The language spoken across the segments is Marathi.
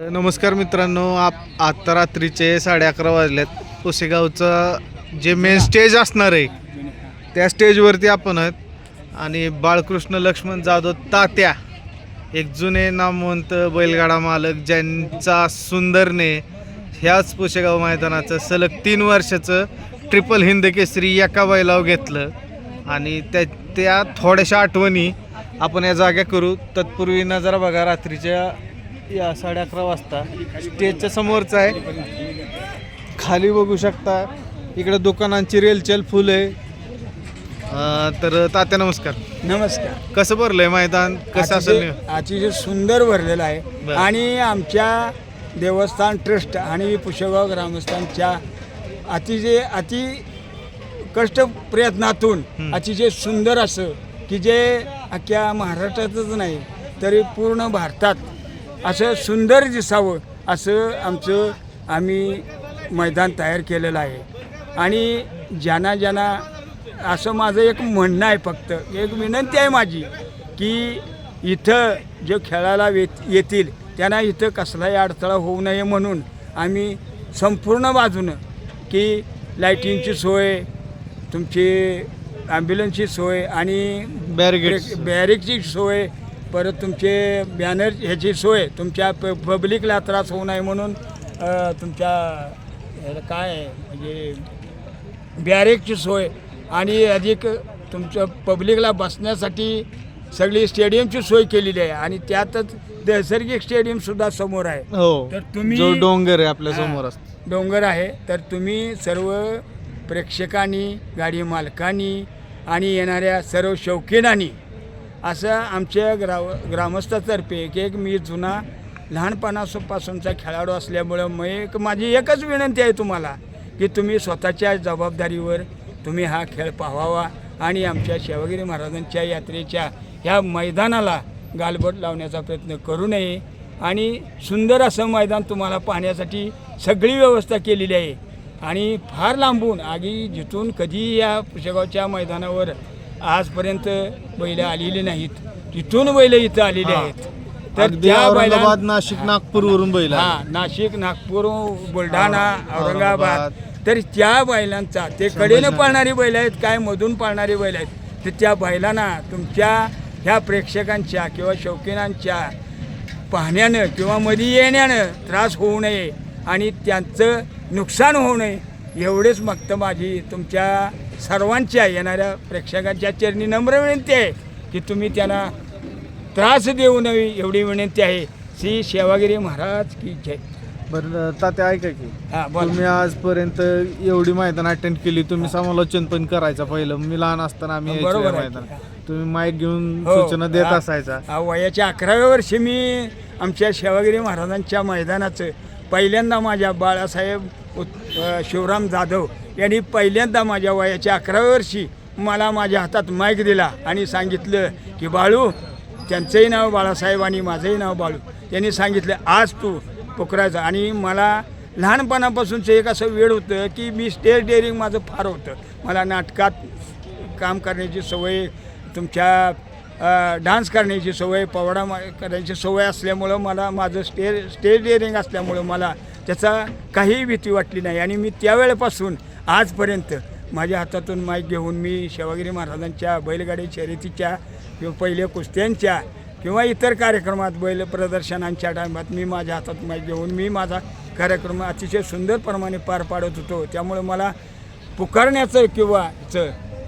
नमस्कार मित्रांनो आप आता रात्रीचे साडे अकरा वाजलेत. पुसेगावचं जे मेन स्टेज असणार आहे त्या स्टेजवरती आपण आहेत. आणि बाळकृष्ण लक्ष्मण जाधव तात्या एक जुने नामवंत बैलगाडा मालक ज्यांचा सुंदरने ह्याच पुसेगाव मैदानाचं सलग तीन वर्षाचं ट्रिपल हिंद केसरी एका बैलाव घेतलं. आणि त्या त्या थोड्याशा आठवणी आपण या जाग्या करू. तत्पूर्वी नजरा बघा रात्रीच्या या साडे अकरा वाजता. स्टेजच्या समोरच आहे. खाली बघू शकता. इकडे दुकानांची रेलचेल फुल आहे. अं, तर तात्या नमस्कार. नमस्कार. कसं भरलंय मैदान? कसं असेल? अतिशय अतिशय सुंदर भरलेलं आहे. बरं. आणि आमच्या देवस्थान ट्रस्ट आणि पुष्यगाव ग्रामस्थांच्या अतिशय अति कष्ट प्रयत्नातून. अतिशय सुंदर असं की जे अख्ख्या महाराष्ट्रातच नाही तरी पूर्ण भारतात असं सुंदर दिसावं असं आमचं आम्ही मैदान तयार केलेलं आहे आणि ज्यांना ज्यांना असं माझं एक म्हणणं आहे फक्त एक विनंती आहे माझी की इथं जे खेळायला येत येतील त्यांना इथं कसलाही अडथळा होऊ नये म्हणून आम्ही संपूर्ण बाजूनं की लाईटिंगची सोय तुमची ॲम्ब्युलन्सची सोय आणि Barricades. बॅरिकची सोय परत तुमचे बॅनर ह्याची सोय तुमच्या प पब्लिकला त्रास होऊ नये म्हणून तुमच्या ह्याला काय आहे म्हणजे बॅरेकची सोय आणि अधिक तुमचं पब्लिकला बसण्यासाठी सगळी स्टेडियमची सोय केलेली आहे आणि त्यातच नैसर्गिक स्टेडियमसुद्धा समोर आहे. हो तर तुम्ही- जो डोंगर आहे आपल्यासमोर असतो. डोंगर आहे तर तुम्ही सर्व प्रेक्षकांनी गाडी मालकांनी आणि येणाऱ्या सर्व शौकीनांनी असं आमच्या ग्राव ग्रामस्थातर्फे एक एक मी जुना लहानपणापासूनचा खेळाडू असल्यामुळं मग एक माझी एकच विनंती आहे तुम्हाला की तुम्ही स्वतःच्या जबाबदारीवर तुम्ही हा खेळ पाहावा आणि आमच्या शिवगिरी महाराजांच्या यात्रेच्या ह्या मैदानाला गालबोट लावण्याचा प्रयत्न करू नये आणि सुंदर असं मैदान तुम्हाला पाहण्यासाठी सगळी व्यवस्था केलेली आहे. आणि फार लांबून आगी जिथून कधी या पुशेगावच्या मैदानावर आजपर्यंत बैल आलेली नाहीत तिथून बैल इथं आलेली. आहेत तर त्या औरंगाबाद बैलां नाशिक नागपूरवरून बैल आले. हा नाशिक नागपूर बुलढाणा औरंगाबाद. औरंगाबाद तर त्या बैलांचा ते कडेनं पाळणारी बैल आहेत काय मधून पाळणारी बैल आहेत तर त्या बैलांना तुमच्या ह्या प्रेक्षकांच्या किंवा शौकीनांच्या पाहण्यानं किंवा मध्ये येण्यानं त्रास होऊ नये आणि त्यांचं नुकसान होऊ नये एवढेच मक्त माझी तुमच्या सर्वांच्या येणाऱ्या प्रेक्षकांच्या चरणी नम्र विनंती आहे की तुम्ही त्यांना त्रास देऊ नये एवढी विनंती आहे. श्री सेवागिरी महाराज की जय. बरं तात्या ऐका की. हा बोल. तुम्ही आजपर्यंत एवढी मैदान अटेंड केली. तुम्ही समालोचन पण करायचं पहिलं. मी लहान असताना आम्ही यायचो बरोबर या आहे. मैदानात. तुम्ही माईक घेऊन हो. सूचना देत हा. असायचा. हा, वयाच्या अकराव्या वर्षी मी आमच्या सेवागिरी महाराजांच्या मैदानाचं पहिल्यांदा माझ्या बाळासाहेब उत- शिवराम जाधव यांनी पहिल्यांदा माझ्या वयाच्या अकराव्या वर्षी मला माझ्या हातात माईक दिला आणि सांगितलं की बाळू त्यांचंही नाव बाळासाहेब आणि माझंही नाव बाळू. त्यांनी सांगितलं आज तू पोखरायचं. आणि मला लहानपणापासूनचं एक असं वेळ होतं की मी स्टेज डेअरिंग माझं फार होतं. मला नाटकात काम करण्याची सवय तुमच्या डान्स करण्याची सवय पवडा मा- करण्याची सवय असल्यामुळं मला माझं स्टेज स्टेज डेअरिंग असल्यामुळं मला त्याचा काहीही भीती वाटली नाही. आणि मी त्यावेळेपासून आजपर्यंत माझ्या हातातून माईक घेऊन मी शिवागिरी महाराजांच्या बैलगाडी शर्यतीच्या किंवा पहिल्या कुस्त्यांच्या किंवा इतर कार्यक्रमात बैल प्रदर्शनांच्या टायमात मी माझ्या हातात माईक घेऊन मी माझा कार्यक्रम अतिशय सुंदरप्रमाणे पार पाडत होतो. त्यामुळे मला पुकारण्याचं किंवा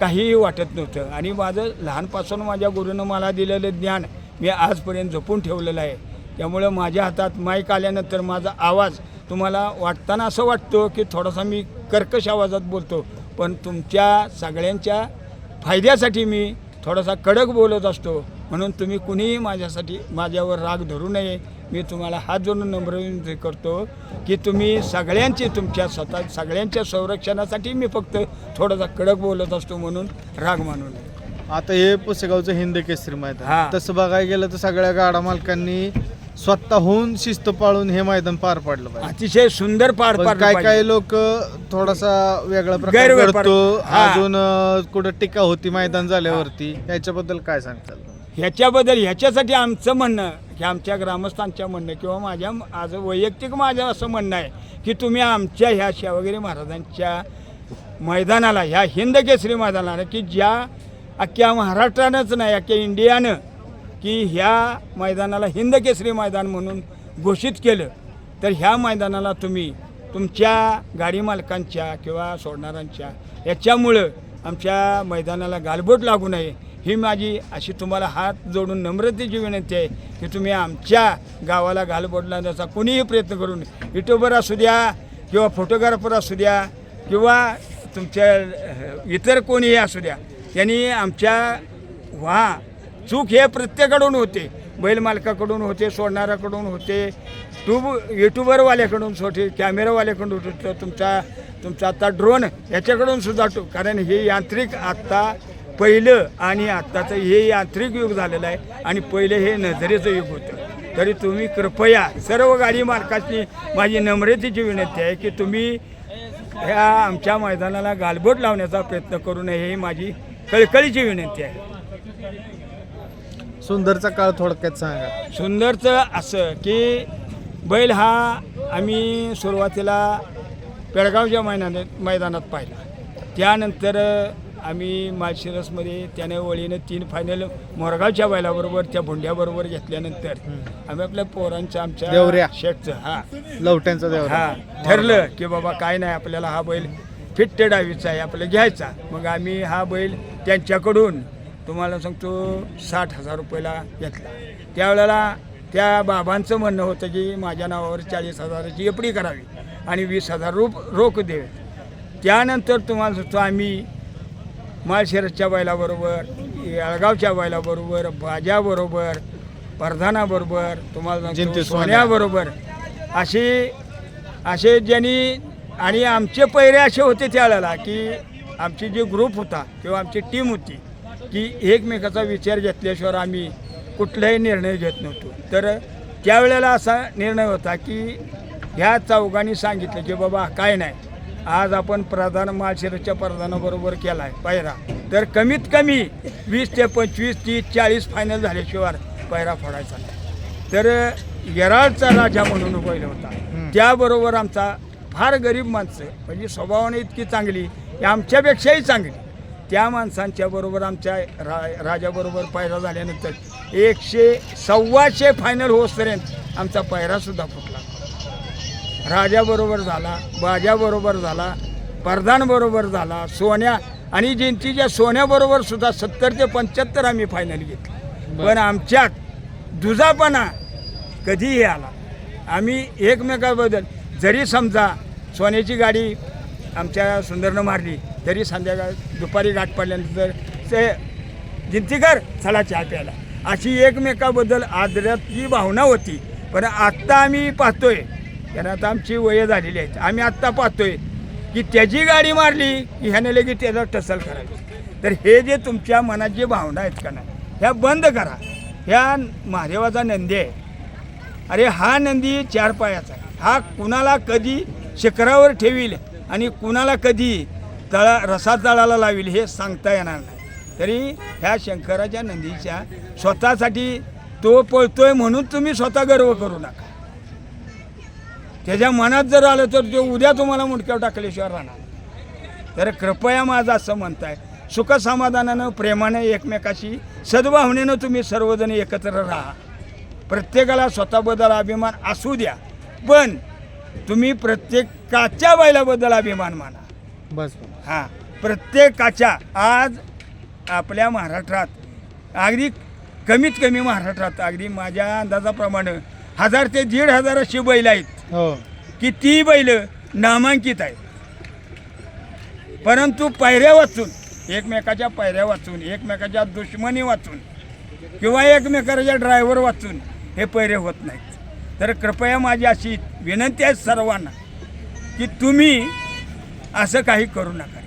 काहीही वाटत नव्हतं. आणि माझं लहानपासून माझ्या गुरुनं मला दिलेलं ज्ञान मी आजपर्यंत जपून ठेवलेलं आहे. त्यामुळं माझ्या हातात माईक आल्यानंतर माझा आवाज तुम्हाला वाटताना असं वाटतो की थोडासा मी कर्कश आवाजात बोलतो पण तुमच्या सगळ्यांच्या फायद्यासाठी मी थोडासा कडक बोलत असतो. म्हणून तुम्ही कुणीही माझ्यासाठी माझ्यावर राग धरू नये. मी तुम्हाला हात जोडून नम्र विनंती करतो की तुम्ही सगळ्यांची तुमच्या स्वतः सगळ्यांच्या संरक्षणासाठी मी फक्त थोडासा कडक बोलत असतो म्हणून राग मानू नये. आता हे पुसेगावचं हिंद केसरी हा. मैदान तसं बघायला गेलं तर सगळ्या गाडा मालकांनी स्वतःहून शिस्त पाळून हे मैदान पार पाडलं पाहिजे. अतिशय सुंदर पार पण पार काय काय लोक थोडासा वेगळा प्रकार करतो. हा. अजून अं, कुठं टीका होती मैदान झाल्यावरती याच्याबद्दल काय सांगताल ह्याच्याबद्दल ह्याच्यासाठी आमचं म्हणणं की आमच्या ग्रामस्थांच्या म्हणणं किंवा माझ्या आज वैयक्तिक माझं असं म्हणणं आहे की तुम्ही आमच्या ह्या शिवगिरी महाराजांच्या मैदानाला ह्या हिंद केसरी मैदानाला की ज्या अख्ख्या महाराष्ट्रानंच नाही अख्ख्या इंडियानं की ह्या मैदानाला हिंदकेसरी मैदान म्हणून घोषित केलं. तर ह्या मैदानाला तुम्ही तुमच्या गाडी मालकांच्या किंवा सोडणाऱ्यांच्या याच्यामुळं आमच्या मैदानाला गालबोट लागू नये. ही माझी अशी तुम्हाला हात जोडून नम्रतेची विनंती आहे की तुम्ही आमच्या गावाला गालबोट लावण्याचा कोणीही प्रयत्न करून युट्यूबर असू द्या किंवा फोटोग्राफर असू द्या किंवा तुमच्या इतर कोणीही असू द्या. त्यांनी आमच्या वा चूक हे प्रत्येकाकडून होते. बैल मालकाकडून होते सोडणाऱ्याकडून होते. ट्यूब युट्यूबरवाल्याकडून होते कॅमेरावाल्याकडून होते तुमचा तुमचा आता ड्रोन याच्याकडून सुद्धा टू कारण हे यांत्रिक आत्ता पहिलं आणि आत्ताचं हे यांत्रिक युग झालेलं आहे आणि पहिलं हे नजरेचं युग होतं. तरी तुम्ही कृपया सर्व गाडी मालकाची माझी नम्रतेची विनंती आहे की तुम्ही ह्या आमच्या मैदानाला गालबोट लावण्याचा प्रयत्न करू नये ही माझी कळकळीची विनंती आहे. सुंदरचा काळ थोडक्यात सांगा. सुंदरचं असं की बैल हा आम्ही सुरुवातीला पेडगावच्या मैदानात मैदानात पाहिला. त्यानंतर आम्ही माळशिरसमध्ये त्याने वळीनं तीन फायनल मोरगावच्या बैलाबरोबर त्या भोंड्याबरोबर घेतल्यानंतर आम्ही आपल्या पोरांचं आमच्या देवऱ्या. शेटचं हा. लवट्यांचा देव हा ठरलं की बाबा काय नाही आपल्याला हा बैल फिट्ट डावीचा आहे आपल्याला घ्यायचा. मग आम्ही हा बैल त्यांच्याकडून तुम्हाला सांगतो साठ हजार रुपयाला घेतला त्यावेळेला त्या बाबांचं म्हणणं होतं की माझ्या नावावर चाळीस हजाराची एपडी करावी आणि वीस हजार रुप रोख द्यावे त्यानंतर तुम्हाला सांगतो आम्ही माळशिरसच्या बैलाबरोबर येळगावच्या बैलाबरोबर बाजाबरोबर प्रधानाबरोबर तुम्हाला सांगतो. सोन्याबरोबर असे असे ज्यांनी आणि आमचे पैरे असे होते त्यावेळेला की आमची जी ग्रुप होता किंवा आमची टीम होती की एकमेकाचा विचार घेतल्याशिवाय आम्ही कुठलाही निर्णय घेत नव्हतो. तर त्यावेळेला असा निर्णय होता की ह्या चौघांनी सांगितलं की बाबा काय नाही. आज आपण प्रधान माळशिरसच्या प्रधानाबरोबर केला आहे पायरा. तर कमीत कमी वीस ते पंचवीस तीस चाळीस फायनल झाल्याशिवाय पायरा फोडायचा नाही. तर येराळचा राजा म्हणून बैल होता. त्याबरोबर आमचा फार गरीब माणसं म्हणजे स्वभावाने इतकी चांगली की आमच्यापेक्षाही चांगली. त्या माणसांच्या बरोबर आमच्या रा राजाबरोबर पायरा झाल्यानंतर एकशे सव्वाशे फायनल होसपर्यंत आमचा पायरासुद्धा फुटला. राजाबरोबर झाला बाजाबरोबर झाला प्रधानबरोबर झाला सोन्या आणि जयंतीच्या सोन्याबरोबर सुद्धा सत्तर ते पंच्याहत्तर आम्ही फायनल घेतली. पण आमच्यात दुजापणा कधीही आला. आम्ही एकमेकाबद्दल जरी समजा सोन्याची गाडी आमच्या सुंदरनं मारली तरी संध्याकाळ दुपारी गाठ पडल्यानंतर ते जिंतीकर चला चहा प्यायला. अशी एकमेकाबद्दल आदराची भावना होती. पण आत्ता आम्ही पाहतोय कारण आता आमची वय झालेली आहेत आम्ही आत्ता पाहतोय की त्याची गाडी मारली की ह्याने लगेच त्याला टसल करावी. तर हे जे तुमच्या मनात जे भावना आहेत का नाही ह्या बंद करा. ह्या महादेवाचा नंदी आहे. अरे हा नंदी चार पायाचा आहे. हा कुणाला कधी शिखरावर ठेवील आणि कुणाला कधी तळा रसात तळाला लावील हे सांगता येणार नाही. तरी ह्या शंकराच्या नंदीच्या स्वतःसाठी तो पळतोय म्हणून तुम्ही स्वतः गर्व करू नका. त्याच्या मनात जर आलं तर ते उद्या तुम्हाला मुंडक्यावर टाकल्याशिवाय राहणार तर कृपया माझं असं म्हणताय सुख समाधानानं प्रेमानं एकमेकाशी सद्भावनेनं तुम्ही सर्वजण एकत्र राहा. प्रत्येकाला स्वतःबद्दल अभिमान असू द्या पण तुम्ही प्रत्येकाच्या बैलाबद्दल अभिमान माना. बस. हां प्रत्येकाच्या आज आपल्या महाराष्ट्रात अगदी कमीत कमी महाराष्ट्रात अगदी माझ्या अंदाजाप्रमाणे हजार ते दीड हजार अशी बैल आहेत. हो. की ती बैल नामांकित आहेत. परंतु पायऱ्या वाचून एकमेकाच्या पायऱ्या वाचून एकमेकाच्या दुश्मनी वाचून किंवा एकमेकाच्या ड्रायव्हर वाचून हे पैरे होत नाहीत. तर कृपया माझी अशी विनंती आहे सर्वांना की तुम्ही असं काही करू नका.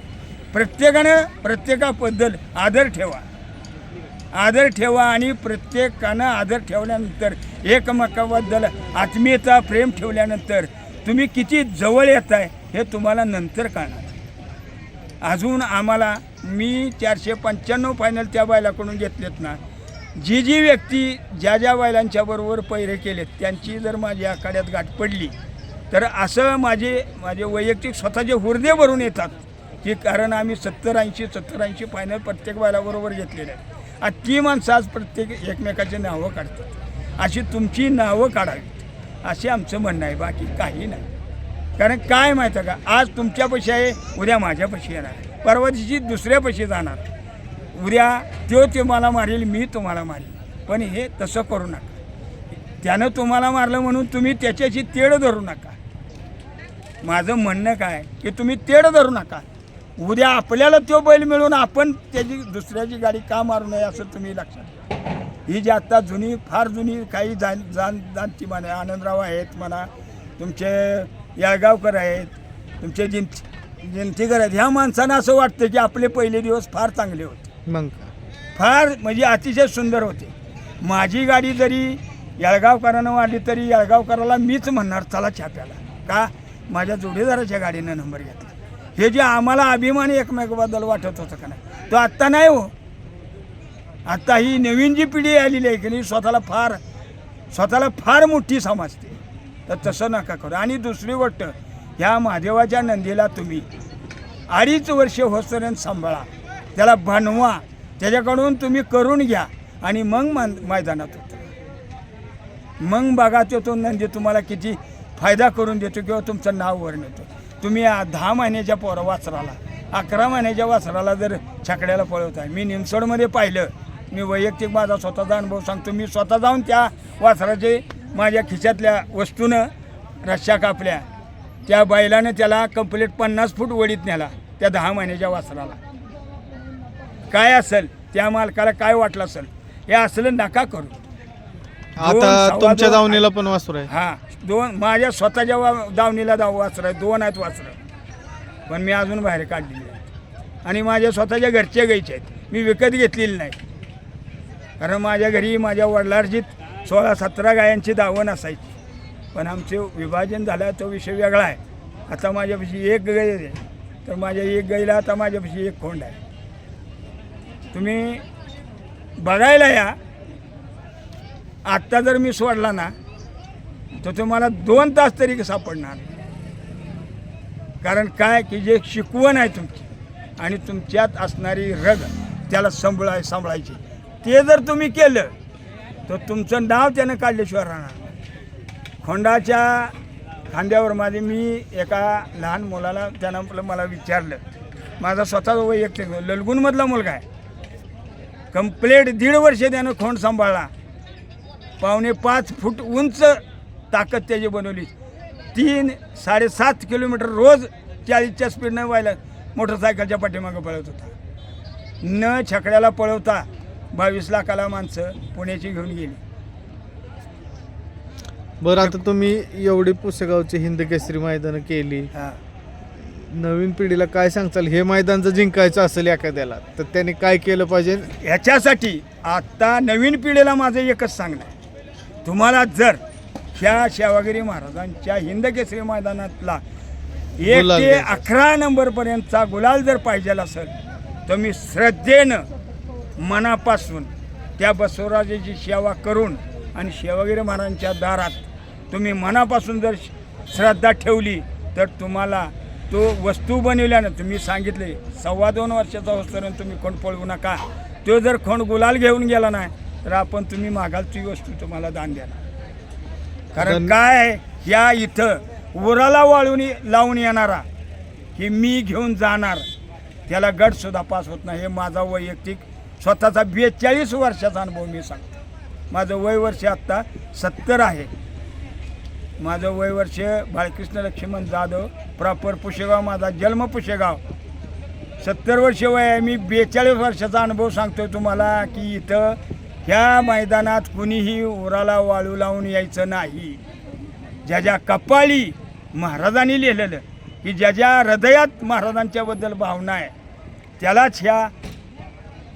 प्रत्येकानं प्रत्येकाबद्दल आदर ठेवा. आदर ठेवा आणि प्रत्येकानं आदर ठेवल्यानंतर एकमेकाबद्दल आत्मीयता प्रेम ठेवल्यानंतर तुम्ही किती जवळ येत आहे हे तुम्हाला नंतर कळणार. अजून आम्हाला मी चारशे पंच्याण्णव फायनल त्या बायलाकडून घेतलेत ना जी जी व्यक्ती ज्या ज्या बायलांच्या बरोबर पैरे केलेत त्यांची जर माझी आखाड्यात गाठ पडली तर असं माझे माझे वैयक्तिक स्वतःचे हुर्दे भरून येतात. की कारण आम्ही सत्तर ऐंशी सत्तर ऐंशी फायनल प्रत्येक बैलाबरोबर घेतलेले आहेत. आणि ती माणसं आज प्रत्येक एकमेकाची नावं काढतात. अशी तुमची नावं काढावीत. असे आमचं म्हणणं आहे. बाकी काही नाही. कारण काय माहिती आहे का? आज तुमच्यापाशी आहे उद्या माझ्यापाशी येणार परवा दिवशी दुसऱ्यापाशी जाणार उद्या तो तुम्हाला मारेल मी तुम्हाला मारेल. पण हे तसं करू नका. त्यानं तुम्हाला मारलं म्हणून तुम्ही त्याच्याशी तेढ धरू नका. माझं म्हणणं काय? की तुम्ही तेढ धरू नका. उद्या आपल्याला तो बैल मिळून आपण त्याची दुसऱ्याची गाडी का मारू नये असं तुम्ही लक्षात घ्या. ही जी आत्ता जुनी फार जुनी काही जाण जाण जाणती म्हणा आनंदराव आहेत म्हणा तुमचे याळगावकर आहेत तुमचे जिंत जिंतीकर आहेत ह्या माणसांना असं वाटतं की आपले पहिले दिवस फार चांगले होते. मग? फार म्हणजे अतिशय सुंदर होते. माझी गाडी जरी येळगावकरानं वाढली तरी येळगावकराला मीच म्हणणार चला छाप्याला. का? माझ्या जोडीदाराच्या गाडीनं नंबर घेतला. हे जे आम्हाला अभिमान एकमेकाबद्दल वाटत होतं का नाही? तो आत्ता नाही हो. आत्ता ही नवीन जी पिढी आलेली आहे की नाही स्वतःला फार स्वतःला फार मोठी समजते. तर तसं नका करू. आणि दुसरी गोष्ट ह्या महादेवाच्या नंदीला तुम्ही अडीच वर्ष होसपर्यंत सांभाळा. त्याला बनवा त्याच्याकडून तुम्ही करून घ्या. आणि मग मान मैदानात उतरा. मग बघा तो तो नंदी तुम्हाला किती फायदा करून देतो किंवा तुमचं नाव वर नेतो तुम्ही दहा महिन्याच्या पोर वासराला अकरा महिन्याच्या वासराला जर छकड्याला पळवताय. मी निमसोडमध्ये पाहिलं. मी वैयक्तिक माझा स्वतःचा अनुभव सांगतो. मी स्वतः जाऊन त्या वासराचे माझ्या खिशातल्या वस्तूनं रश्या कापल्या. त्या बैलानं त्याला कंप्लीट पन्नास फूट वडीत नेला त्या दहा महिन्याच्या वासराला. काय असेल त्या मालकाला काय वाटलं असेल हे असलं नका करू. आता सव्वा तुमच्या दोन दावणीला पण वासरू आहे. हा दोन माझ्या स्वतःच्या वा दावणीला दाव वासरं आहे दोन आहेत वासरं. पण मी अजून बाहेर काढलेली आहेत आणि माझ्या स्वतःच्या घरच्या गाईचे आहेत. मी विकत घेतलेली नाही. कारण माझ्या घरी माझ्या वडिलार्जित सोळा सतरा गायांची दावण असायची. पण आमचे विभाजन झालं तो विषय वेगळा आहे. आता माझ्यापाशी एक गाय आहे. तर माझ्या एक गाईला आता माझ्यापाशी एक खोंड आहे. तुम्ही बघायला या. आत्ता जर मी सोडला ना तर तुम्हाला दोन तास तरी सापडणार. कारण काय की जे शिकवण आहे तुमची आणि तुमच्यात असणारी रग त्याला सांभाळाय सांभाळायची. ते जर तुम्ही केलं तर तुमचं नाव त्यानं काढल्याशिवाय राहणार खोंडाच्या खांद्यावर माझे मी एका लहान मुलाला त्यानं आपलं मला विचारलं. माझा स्वतःचा वैयक्तिक ललगुणमधला मुलगा आहे. कंप्लेट दीड वर्ष त्यानं खोंड सांभाळला. पावणे पाच फूट उंच ताकद त्याची बनवली. तीन साडेसात किलोमीटर रोज चाळीसच्या स्पीडनं व्हायला मोटरसायकलच्या पाठीमागं पळत होता. न छकड्याला पळवता बावीस लाखाला माणसं पुण्याची घेऊन गेली. बरं आता तुम्ही एवढी पुसेगावची हिंद केसरी मैदानं केली. हा. नवीन पिढीला काय सांगताल? हे मैदान जर जिंकायचं असेल एखाद्याला तर त्याने काय केलं पाहिजे? ह्याच्यासाठी आत्ता नवीन पिढीला माझं एकच सांगणं आहे. तुम्हाला जर ह्या शेवागिरी महाराजांच्या हिंदकेसरी मैदानातला एक ते. अकरा नंबरपर्यंतचा गुलाल जर पाहिजे असेल तर मी श्रद्धेनं मनापासून त्या बसवराजाची सेवा करून आणि शेवागिरी महाराजांच्या दारात तुम्ही मनापासून जर श्रद्धा ठेवली तर तुम्हाला तो वस्तू बनवल्यानं तुम्ही सांगितले सव्वा दोन वर्षाचा होईपर्यंत तुम्ही कोण पळवू नका तो जर कोण गुलाल घेऊन गेला नाही तर आपण तुम्ही मागाल ती वस्तू तुम्हाला दान देणार. कारण काय आहे, या इथं उराला वाळून लावून येणारा की मी घेऊन जाणार त्याला गट सुद्धा पास होत नाही. हे माझा वैयक्तिक स्वतःचा बेचाळीस वर्षाचा अनुभव मी सांगतो. माझं वय वर्ष आत्ता सत्तर आहे. माझं वय वर्ष बाळकृष्ण लक्ष्मण जाधव प्रॉपर पुशेगाव माझा जन्म पुशेगाव. सत्तर वर्ष वय आहे मी बेचाळीस वर्षाचा अनुभव सांगतो तुम्हाला की इथं ह्या मैदानात कुणीही उराला वाळू लावून यायचं नाही. ज्या ज्या कपाळी महाराजांनी लिहिलेलं की ज्या ज्या हृदयात महाराजांच्याबद्दल भावना आहे त्यालाच ह्या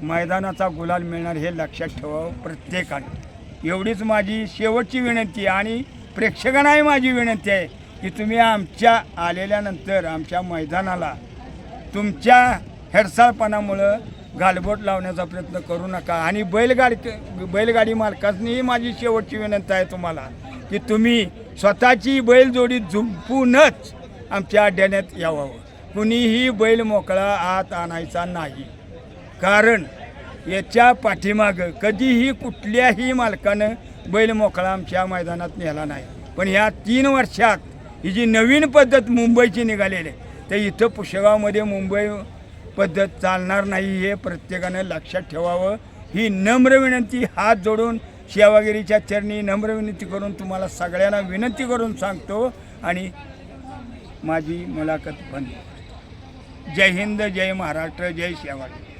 मैदानाचा गुलाल मिळणार हे लक्षात ठेवावं प्रत्येकाने. एवढीच माझी शेवटची विनंती आणि प्रेक्षकांनाही माझी विनंती आहे की तुम्ही आमच्या आलेल्यानंतर आमच्या मैदानाला तुमच्या हेडसाळपणामुळं गालबोट लावण्याचा प्रयत्न करू नका. आणि बैलगाडी बैलगाडी मालकांनीही माझी शेवटची विनंती आहे तुम्हाला की तुम्ही स्वतःची बैलजोडी झुंपूनच आमच्या अड्ड्याण्यात यावं. कुणीही बैल मोकळा आत आणायचा नाही. कारण याच्या पाठीमागं कधीही कुठल्याही मालकानं बैल मोकळा आमच्या मैदानात नेला नाही. पण ह्या तीन वर्षात ही जी नवीन पद्धत मुंबईची निघालेली आहे तर इथं पुशेगावमध्ये मुंबई पद्धत चालणार नाही हे प्रत्येकानं लक्षात ठेवावं. ही नम्र विनंती हात जोडून सेवागिरीच्या चरणी नम्र विनंती करून तुम्हाला सगळ्यांना विनंती करून सांगतो आणि माझी मुलाखत बंद जय हिंद जय महाराष्ट्र जय सेवागिरी